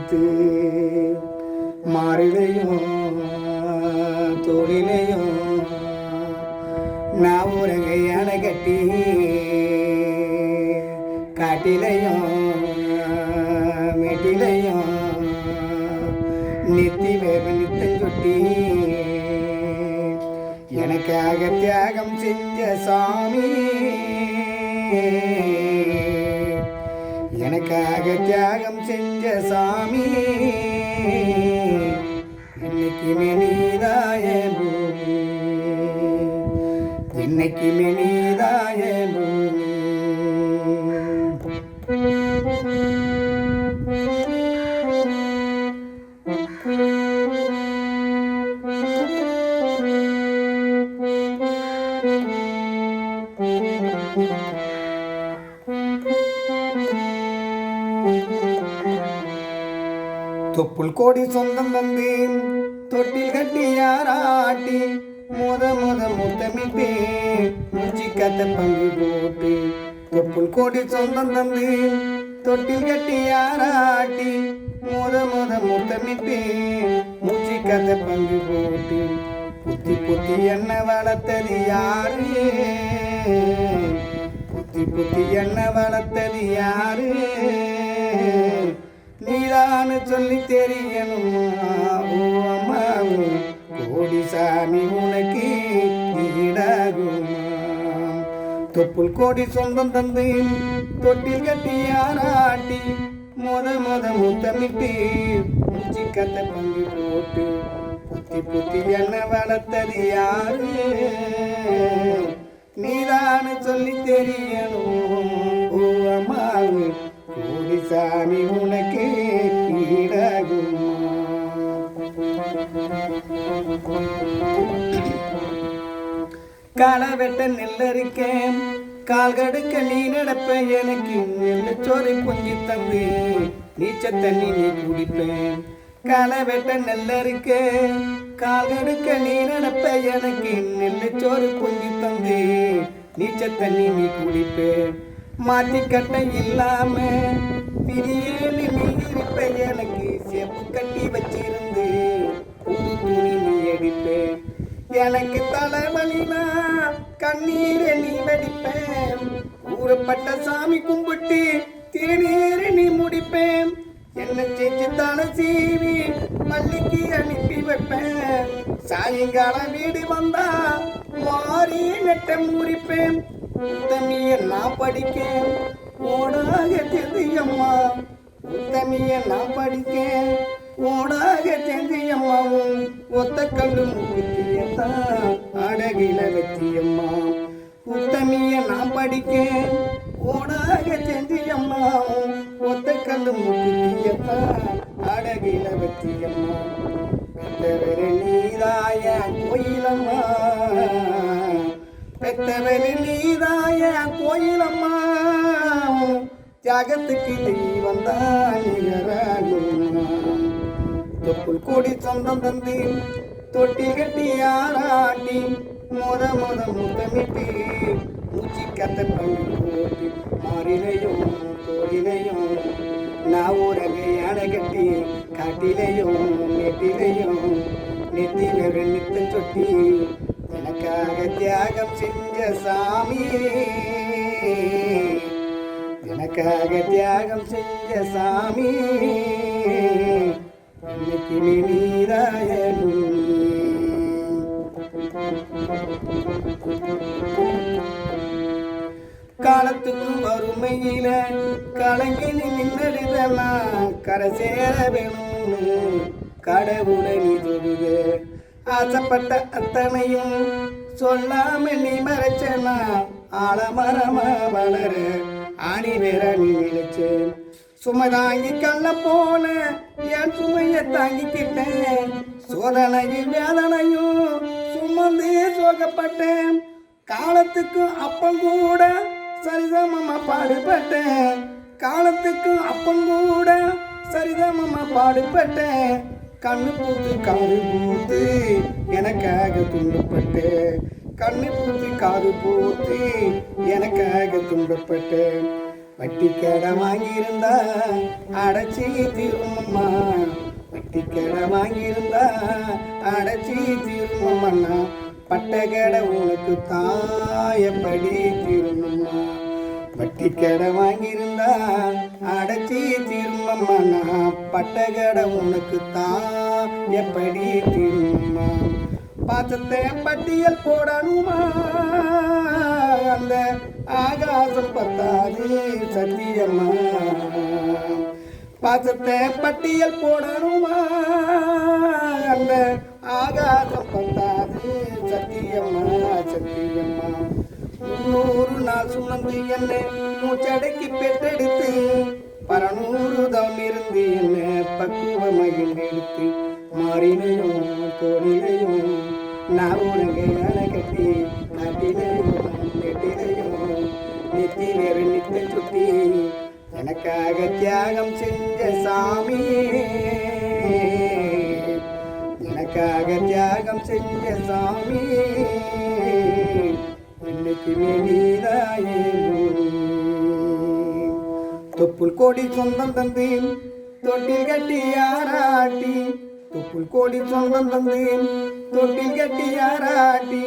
ஈண்டெடுத்து மாறிலையும் தொழிலையும் நான் உரங்கை அணை கட்டி காட்டிலையும் மெட்டிலையும் நித்தி வேவ நித்தம் சொட்டி எனக்காக தியாகம் செஞ்ச சாமி. எனக்காக தியாகம் செஞ்ச சாமி. இன்னைக்குமே நீதாய பூமி. இன்னைக்குமே நீதாய பூமி. தொப்புள் கோடி சொந்தம் தந்து தொட்டில் கட்டி யாராட்டி முத முத முத்தமிப்பே மூச்சு கத்த பங்கு போட்டு தொப்புள் கோடி சொந்தம் தந்து தொட்டில் கட்டி யாராட்டி முத முத முத்தமிப்பே மூச்சு கத்த பங்கு போட்டு புத்தி புத்தி என்ன வளர்த்தது யாரு? புத்தி புத்தி என்ன வளர்த்தது யாரு? நீதான்னு சொல்லி தெரியணுமா. ஓ அம்மா கோடி சாமி உனக்கு ஈடாகுமா. தொப்புள் கோடி சொந்தம் தந்து தொட்டில் கட்டி யாராட்டி மொத மொத முத்தமிட்டு மூச்சு கத்த பங்கு போட்டு புத்தி புத்தி என்ன வளர்த்தது யாரு? நீதான்னு சொல்லி தெரியணும். ஓ அம்மாவு கோடி சாமி உனக்கு களை வெட்ட நெல்லரிக்கேன். கால் கடுக்க நீ நடப்ப எனக்கு நெல்லச்சோரை பொங்கி தந்து நீச்ச தண்ணி நீ குடிப்பேன். களை வெட்ட நெல்லரிக்க கால் கடுக்க நீ நடப்ப எனக்கு நெல்லச்சோறு பொங்கி தந்து நீச்ச தண்ணி நீ குடிப்பேன். மாத்தி கட்ட இல்லாம பிரியேன்னு நீ இருப்ப எனக்கு செப்பு கட்டி வச்சிருந்து புது துணி நீ அடிப்பேன் எனக்கு தலைவலினா கண்ணீர் நீ வெடிப்பேன். ஊறப்பட்ட சாமி கும்பிட்டு திருநீர் நீ முடிப்பேன். என்ன செஞ்சு தலை சீவி மல்லிக்கு அனுப்பி வைப்பேன். சாயங்காலம் வீடு வந்தா மாறி நெட்ட முறிப்பேன். உத்தமிய நான் படிக்கேன்? ஓடாக தெரியும்மா உத்தமிய நான் படிக்கேன்? ஓடாக தெரியும்மாவும் ஒத்த கல்லு முக்கியத்தான் அழகில வச்சியம்மா உத்தமிய நான் படிக்க ஓடாக தெரியும்மாவும் ஒத்த கல்லு முக்கியத்தான் அழகில வச்சியம்மா தியாகத்துக்கு நீ வந்தான் நிகராகுமா தொப்புள் கூடி சொந்தம் தந்து தொட்டி கட்டி யாராட்டி முத முத முத்தமிட்டு மூச்சு கத்த பண்ணி போட்டு மாறிலையும் தோழிலையும் நான் ஊரகை அணை கட்டி காட்டிலையும் நெட்டிலையும் நெத்தி வெறு நித்தம் சொட்டி எனக்காக தியாகம் செஞ்ச சாமி எனக்காக தியாகம் செய்ய சாமி இன்னைக்கு நீ நீராயணி காலத்துக்கும் வறுமையில கலங்கி நின்றெழுதலாம் கரை சேர வேணும்னு கடவுளை நீ தொழுது. ஆசைப்பட்ட அத்தனையும் சொல்லாம நீ மறைச்சனா ஆலமரமா வளர ஆணி வேற நீ சுமை தாங்கி கல்ல போன என் சுமைய தாங்கிக்கிட்டேன். சோதனையும் வேதனையும் சுமந்தே சோகப்பட்டேன். காலத்துக்கும் அப்பம் கூட சரிசமமா பாடுபட்டேன். காலத்துக்கும் அப்பம் கூட சரிசமமா பாடுபட்டேன். கண்ணு பூத்து காது பூத்து எனக்காக துண்டுப்பட்டேன் கண்ணு பூத்தி காது பூத்தி எனக்காக துன்பப்பட்டு வட்டி கடை வாங்கியிருந்தா அடைச்சி திரும்பம்மா வட்டி கடை வாங்கியிருந்தா அடைச்சி திரும்பம்மா பட்ட கடை உனக்கு தாயப்படி திரும்பம்மா வட்டி கடை வாங்கியிருந்தா அடைச்சி திரும்பம்மா பட்ட கடை உனக்கு தாயப்படி திரும்பம்மா பாசத்தை பட்டியல் போடணுமா? அந்த ஆகாசம் பத்தாது சத்தியம்மா பாசத்தை பட்டியல் போடணுமா? அந்த ஆகாசம் பத்தாது சத்தியம்மா சத்தியம்மா முன்னூறு நாள் சுமந்து என்னை மூச்சடக்கி பெற்றெடுத்து பரநூறு தம் இருந்து என்னை பக்குவ மகிழ்ந்தெடுத்து மாறினையும் தோணிலையும் நான் உனக்கு அணை கட்டி காட்டிலையும் கெட்டிலையும் நெத்திலே நித்த சுத்தி எனக்காக தியாகம் செஞ்ச சாமி எனக்காக தியாகம் செஞ்ச சாமி இன்னைக்கு நீதாயே தொப்புள் கோடி சொந்தம் தந்தேன் தொட்டில் கட்டி யாராட்டி தொப்புள் கோடி சொந்தம் தந்தேன் தொட்டில் கட்டி யாராட்டி